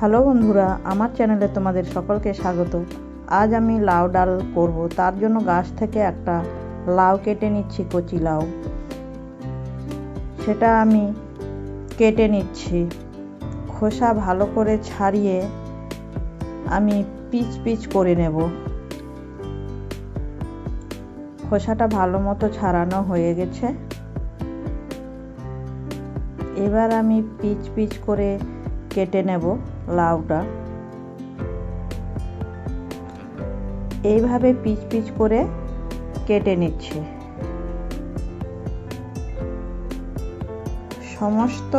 Hello বন্ধুরা, আমার চ্যানেলে তোমাদের সকলকে স্বাগত। আজ আমি লাউ ডাল করব, তার জন্য গাছ থেকে একটা লাউ কেটে নিচ্ছি, কচি লাউ। সেটা আমি কেটে নিচ্ছি। খোসা ভালো করে ছাড়িয়ে আমি পিচ পিচ করে নেব। খোসাটা ভালো মতো ছাড়ানো হয়ে গেছে। এবার আমি পিচ পিচ করে কেটে নেব। লাউটা। এইভাবে পিচ পিচ করে কেটে নিচ্ছি। সমস্ত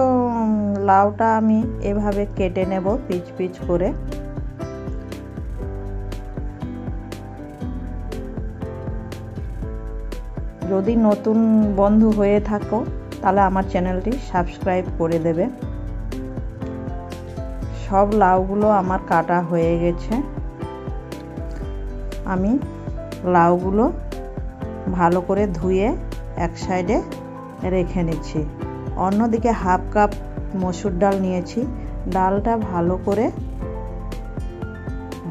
লাউটা আমি এভাবে কেটে নেব পিচ পিচ করে। যদি নতুন বন্ধু হয়ে থাকো, তাহলে আমার চ্যানেলটি সাবস্ক্রাইব করে দেবে। সব লাউগুলো আমার কাটা হয়ে গেছে। আমি লাউগুলো ভালো করে ধুয়ে এক সাইডে রেখে নিচ্ছি। অন্যদিকে হাফ কাপ মসুর ডাল নিয়েছি। ডালটা ভালো করে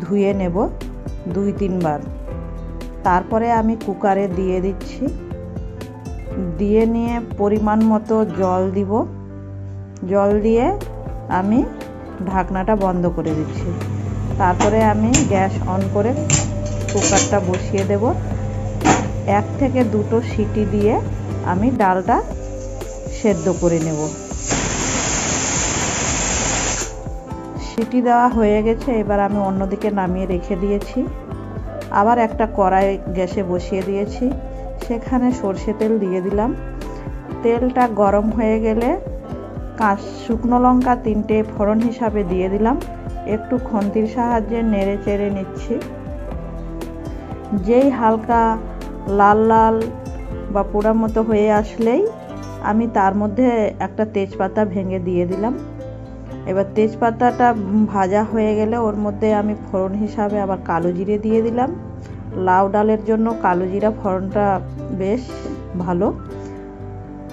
ধুয়ে নেব দুই তিনবার। তারপরে আমি কুকারে দিয়ে দিচ্ছি। দিয়ে নিয়ে পরিমাণ মতো জল দিব। জল দিয়ে আমি ঢাকনাটা বন্ধ করে দিচ্ছি। তারপরে আমি গ্যাস অন করে কুকারটা বসিয়ে দেব। এক থেকে দুটো সিটি দিয়ে আমি ডালটা সেদ্ধ করে নেব। সিটি দেওয়া হয়ে গেছে, এবার আমি অন্যদিকে নামিয়ে রেখে দিয়েছি। আবার একটা কড়াই গ্যাসে বসিয়ে দিয়েছি। সেখানে সর্ষে তেল দিয়ে দিলাম। তেলটা গরম হয়ে গেলে কাঁচ শুকনো লঙ্কা তিনটে ফোড়ন হিসাবে দিয়ে দিলাম। একটু খন্তির সাহায্যে নেড়ে চেড়ে নিচ্ছি। যেই হালকা লাল লাল বা পোড়া মতো হয়ে আসলেই আমি তার মধ্যে একটা তেজপাতা ভেঙে দিয়ে দিলাম। এবার তেজপাতাটা ভাজা হয়ে গেলে ওর মধ্যে আমি ফোড়ন হিসাবে আবার কালো জিরে দিয়ে দিলাম। লাউ ডালের জন্য কালো জিরা ফোড়নটা বেশ ভালো।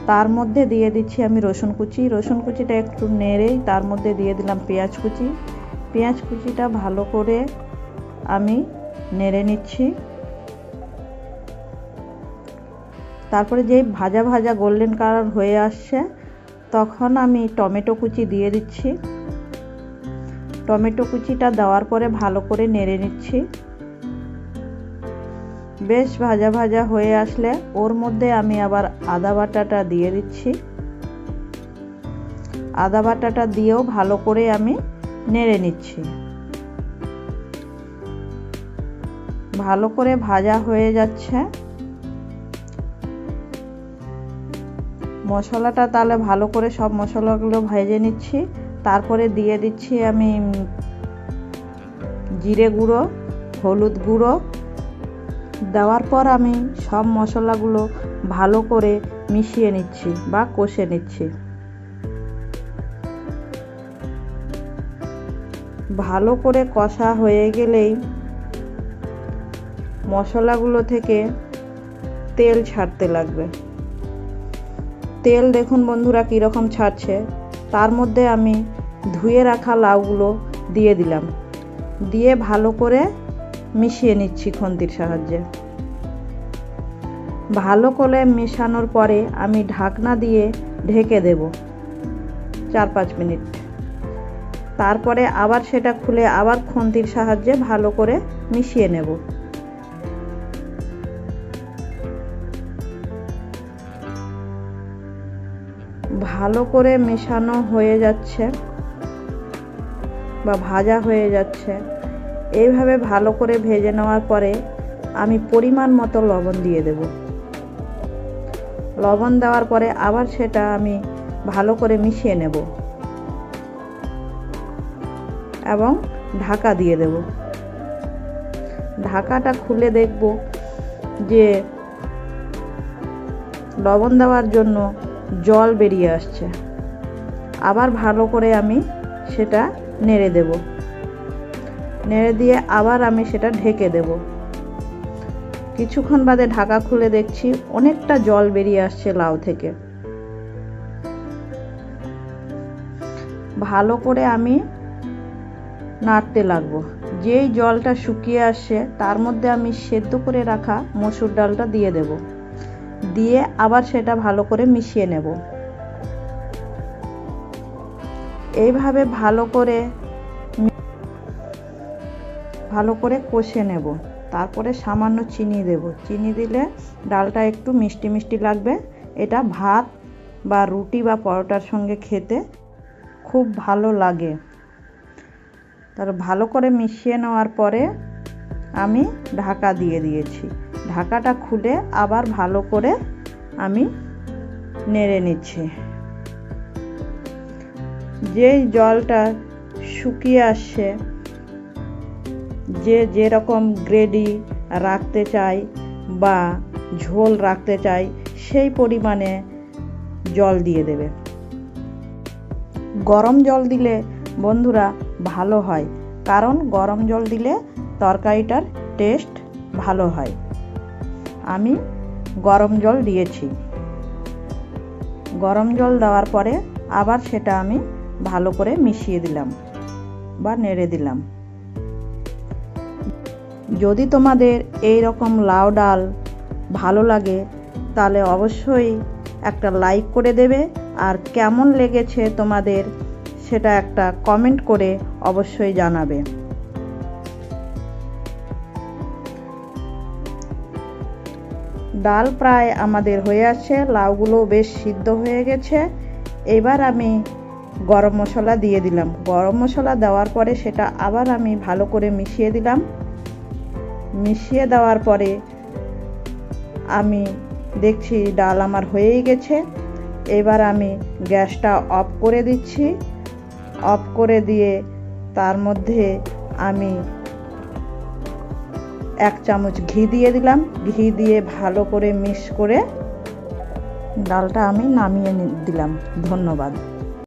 তার মধ্যে দিয়ে দিচ্ছি আমি রসুন কুচি। রসুন কুচিটা একটু নেড়েই তার মধ্যে দিয়ে দিলাম পেঁয়াজ কুচি। পেঁয়াজ কুচিটা ভালো করে আমি নেড়ে নিচ্ছি। তারপরে যেই ভাজা ভাজা গোল্ডেন কালার হয়ে আসছে, তখন আমি টমেটো কুচি দিয়ে দিচ্ছি। টমেটো কুচিটা দেওয়ার পরে ভালো করে নেড়ে নিচ্ছি। বেশ ভাজা ভাজা হয়ে আসলে ওর মধ্যে আমি আবার আদা বাটাটা দিয়ে দিচ্ছি। আদা বাটাটা দিয়েও ভালো করে আমি নেড়ে নিচ্ছি। ভালো করে ভাজা হয়ে যাচ্ছে। মশলাটা তাহলে ভালো করে সব মশলাগুলো ভেজে নিচ্ছি। তারপরে দিয়ে দিচ্ছি আমি জিরে গুঁড়ো, হলুদ গুঁড়ো দেওয়ার পর আমি সব মশলাগুলো ভালো করে মিশিয়ে নিচ্ছি বা কষে নিচ্ছি। ভালো করে কষা হয়ে গেলেই মশলাগুলো থেকে তেল ছাড়তে লাগবে। তেল দেখুন বন্ধুরা কীরকম ছাড়ছে। তার মধ্যে আমি ধুয়ে রাখা লাউগুলো দিয়ে দিলাম। দিয়ে ভালো করে মিশিয়ে নিচ্ছি খন্তির সাহায্যে। ভালো করে মেশানোর পরে আমি ঢাকনা দিয়ে ঢেকে দেব চার পাঁচ মিনিট। তারপরে আবার সেটা খুলে আবার খন্তির সাহায্যে ভালো করে মিশিয়ে নেব। ভালো করে মেশানো হয়ে যাচ্ছে বা ভাজা হয়ে যাচ্ছে। এইভাবে ভালো করে ভেজে নেওয়ার পরে আমি পরিমাণ মতো লবণ দিয়ে দেব। লবণ দেওয়ার পরে আবার সেটা আমি ভালো করে মিশিয়ে নেব এবং ঢাকা দিয়ে দেব। ঢাকাটা খুলে দেখব যে লবণ দেওয়ার জন্য জল বেরিয়ে আসছে। আবার ভালো করে আমি সেটা নেড়ে দেব। নেড়ে দিয়ে আবার আমি সেটা ঢেকে দেব। কিছুক্ষণ বাদে ঢাকা খুলে দেখছি অনেকটা জল বেরিয়ে আসছে লাউ থেকে। ভালো করে আমি নাড়তে লাগবো। যেই জলটা শুকিয়ে আসছে, তার মধ্যে আমি সেদ্ধ করে রাখা মসুর ডালটা দিয়ে দেব। দিয়ে আবার সেটা ভালো করে মিশিয়ে নেব। এইভাবে ভালো করে ভালো করে কষে নেব। তারপরে সামান্য চিনি দেব। চিনি দিলে ডালটা একটু মিষ্টি মিষ্টি লাগবে। এটা ভাত বা রুটি বা পরোটার সঙ্গে খেতে খুব ভালো লাগে। তার ভালো করে মিশিয়ে নেওয়ার পরে আমি ঢাকা দিয়ে দিয়েছি। ঢাকাটা খুলে আবার ভালো করে আমি নেড়ে নিচ্ছি। যেই জলটা শুকিয়ে আসছে যে যেরকম গ্রেডি রাখতে চাই বা ঝোল রাখতে চাই সেই পরিমাণে জল দিয়ে দেবে। গরম জল দিলে বন্ধুরা ভালো হয়, কারণ গরম জল দিলে তরকারিটার টেস্ট ভালো হয়। আমি গরম জল দিয়েছি। গরম জল দেওয়ার পরে আবার সেটা আমি ভালো করে মিশিয়ে দিলাম বা নেড়ে দিলাম। যদি তোমাদের এই রকম লাউ ডাল ভালো লাগে, তাহলে অবশ্যই একটা লাইক করে দেবে। আর কেমন লেগেছে তোমাদের, সেটা একটা কমেন্ট করে অবশ্যই জানাবে। ডাল প্রায় আমাদের হয়ে আছে লাউগুলো বেশ সিদ্ধ হয়ে গেছে। এবার আমি গরম মশলা দিয়ে দিলাম। গরম মশলা দেওয়ার পরে সেটা আবার আমি ভালো করে মিশিয়ে দিলাম। মিশিয়ে দেওয়ার পরে আমি দেখছি ডাল আমার হয়েই গেছে। এবার আমি গ্যাসটা অফ করে দিচ্ছি। অফ করে দিয়ে তার মধ্যে আমি এক চামচ ঘি দিয়ে দিলাম। ঘি দিয়ে ভালো করে মিক্স করে ডালটা আমি নামিয়ে দিলাম। ধন্যবাদ।